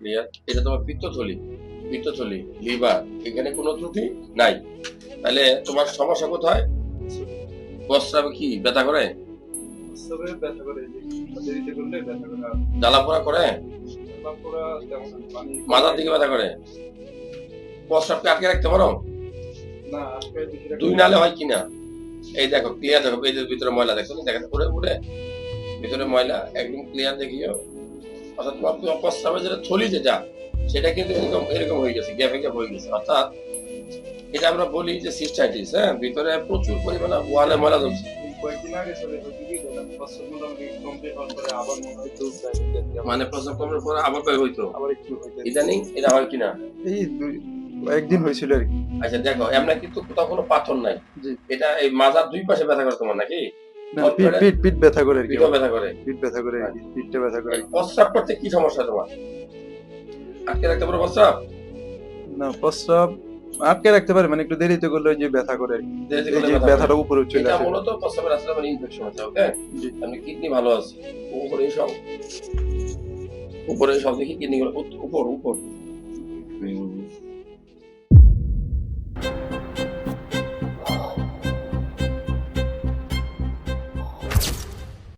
Clear এটা তোমার পিত্তথলি। পিত্তথলি liver এখানে কোনো ত্রুটি নাই। তাহলে তোমার সমস্যা কোথায়? প্রস্রাবে কি ব্যথা করে? জ্বালা পোড়া করে মাথার দিকে ব্যথা করে? প্রস্রাবকে আটকে রাখতে পারো? দুই নালে হয় কিনা? এই দেখো ক্লিয়ার দেখো এই ভিতরে ময়লা দেখো নি দেখেন পুরে পুরে ভিতরে ময়লা একদম ক্লিয়ার দেখিও। অর্থাৎ প্রস্রাবের যেটা থলি যেটা সেটা কিন্তু এরকম এরকম হয়ে গেছে গ্যাপে গ্যাপ হয়ে গেছে। অর্থাৎ এটা আমরা বলি যে সিস্টাইটিস হ্যাঁ? ভিতরে প্রচুর পরিমাণে ওয়ালে ময়লা জমছে। কয়েকদিন আগে চলে মনে প্রস্রাব পরে আবার কই হইতো? আবার একটু ইদানিং এটা হয় কিনা? এই একদিন হয়েছিল আর কি। আচ্ছা দেখো এমন কিন্তু কোথাও কোনো পাথর নাই। এটা এই মাজার দুই পাশে ব্যথা করে তোমার নাকি? পিঠ পিঠ পিঠ ব্যথা করে পিঠও ব্যথা করে। পিঠ ব্যথা করে পিঠটা ব্যথা করে। প্রস্রাব করতে কি সমস্যা তোমার? আটকে রাখতে পারো প্রস্রাব? না প্রস্রাব আটকে রাখতে পারে মানে একটু দেরিতে করলে ওই যে ব্যথা করে। আর কি। দেরিতে যে ব্যথাটা উপরে চলে এটা আসে। মূলত প্রস্রাবের রাস্তায় আমার ইনফেকশন আছে ওকে। আমি কিডনি ভালো আছে উপরে সব। উপরে সব দেখি কিডনি উপর উপর।